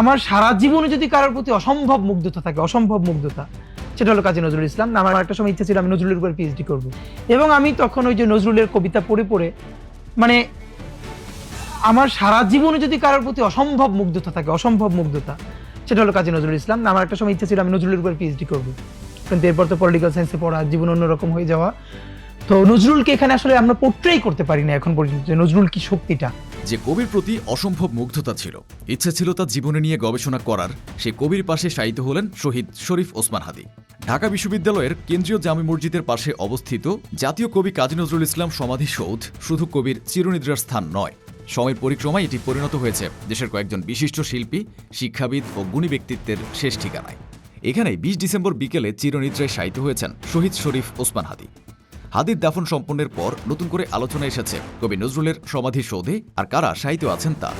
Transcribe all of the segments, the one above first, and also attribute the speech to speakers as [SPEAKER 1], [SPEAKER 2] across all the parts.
[SPEAKER 1] আমার সারা জীবনে যদি কারোর প্রতি অসম্ভব মুগ্ধতা থাকে, অসম্ভব মুগ্ধতা, সেটা হলো কাজী নজরুল ইসলাম। আমার একটা সময় ইচ্ছা ছিল আমি নজরুলের উপর পিএইচডি করব। এবং আমি তখন ওই যে নজরুলের কবিতা পড়ে পড়ে মানে আমার সারা জীবনে যদি কারোর প্রতি অসম্ভব মুগ্ধতা থাকে, অসম্ভব মুগ্ধতা, সেটা হলো কাজী নজরুল ইসলাম। আমার একটা সময় ইচ্ছা ছিল আমি নজরুলের উপর পিএইচডি করব। কিন্তু এরপর তো পলিটিক্যাল সায়েন্সে পড়া, জীবন অন্যরকম হয়ে যাওয়া। তো নজরুলকে এখানে আসলে আমরা পোর্ট্রেই করতে পারি না এখন পর্যন্ত যে নজরুল কি শক্তিটা।
[SPEAKER 2] যে কবির প্রতি অসম্ভব মুগ্ধতা ছিল। ইচ্ছে ছিল তার জীবনে নিয়ে গবেষণা করার। সে কবির পাশে শায়িত হলেন শহীদ শরীফ ওসমান হাদি। ঢাকা বিশ্ববিদ্যালয়ের কেন্দ্রীয় জামি মসজিদের পাশে অবস্থিত জাতীয় কবি কাজী নজরুল ইসলাম সমাধিসৌধ শুধু কবির চিরনিদ্রার স্থান নয়। সময়ের পরিক্রমায় এটি পরিণত হয়েছে দেশের কয়েকজন বিশিষ্ট শিল্পী, শিক্ষাবিদ ও গুণী ব্যক্তিত্বের শেষ ঠিকানায়। এখানে বিশ ডিসেম্বর বিকেলে চিরনিদ্রায় শায়িত হয়েছেন শহীদ শরীফ ওসমান হাদি। হাদির দাফন সম্পন্নের পর নতুন করে আলোচনা এসেছে কবি নজরুলের সমাধিসৌধে আর কারা সাহিত্য আছেন তা।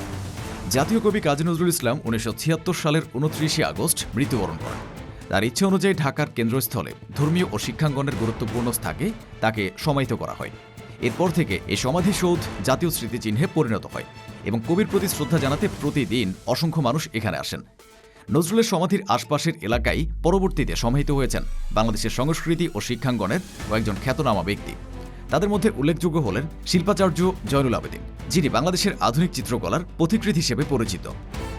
[SPEAKER 2] জাতীয় কবি কাজী নজরুল ইসলাম উনিশশো ছিয়াত্তর সালের উনত্রিশে আগস্ট মৃত্যুবরণ করেন। তার ইচ্ছে অনুযায়ী ঢাকার কেন্দ্রস্থলে ধর্মীয় ও শিক্ষাঙ্গনের গুরুত্বপূর্ণ স্থাকে তাকে সমাহিত করা হয়। এরপর থেকে এই সমাধিসৌধ জাতীয় স্মৃতিচিহ্নে পরিণত হয় এবং কবির প্রতি শ্রদ্ধা জানাতে প্রতিদিন অসংখ্য মানুষ এখানে আসেন। নজরুলের সমাধির আশপাশের এলাকায় পরবর্তীতে সমাহিত হয়েছেন। বাংলাদেশের সংস্কৃতি ও শিক্ষাঙ্গনের কয়েকজন খ্যাতনামা ব্যক্তি। তাদের মধ্যে উল্লেখযোগ্য হলেন শিল্পাচার্য জয়নুল আবেদিন, যিনি বাংলাদেশের আধুনিক চিত্রকলার পথিকৃৎ হিসেবে পরিচিত।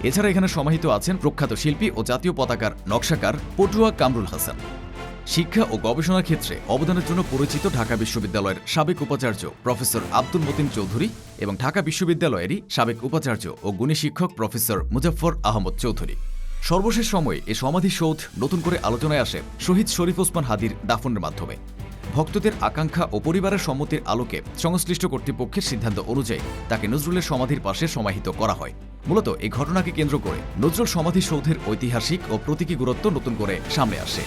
[SPEAKER 2] এছাড়া এখানে সমাহিত আছেন প্রখ্যাত শিল্পী ও জাতীয় পতাকার নকশাকার পটুয়া কামরুল হাসান। শিক্ষা ও গবেষণার ক্ষেত্রে অবদানের জন্য পরিচিত ঢাকা বিশ্ববিদ্যালয়ের সাবেক উপাচার্য প্রফেসর আব্দুল মতিন চৌধুরী এবং ঢাকা বিশ্ববিদ্যালয়েরই সাবেক উপাচার্য ও গুণী শিক্ষক প্রফেসর মুজফ্ফর আহমদ চৌধুরী। সর্বশেষ সময়ে এ সমাধিসৌধ নতুন করে আলোচনায় আসে শহীদ শরীফ ওসমান হাদির দাফনের মাধ্যমে। ভক্তদের আকাঙ্ক্ষা ও পরিবারের সম্মতির আলোকে সংশ্লিষ্ট কর্তৃপক্ষের সিদ্ধান্ত অনুযায়ী তাকে নজরুলের সমাধির পাশে সমাহিত করা হয়। মূলত এই ঘটনাকে কেন্দ্র করে নজরুল সমাধিসৌধের ঐতিহাসিক ও প্রতীকী গুরুত্ব নতুন করে সামনে আসে।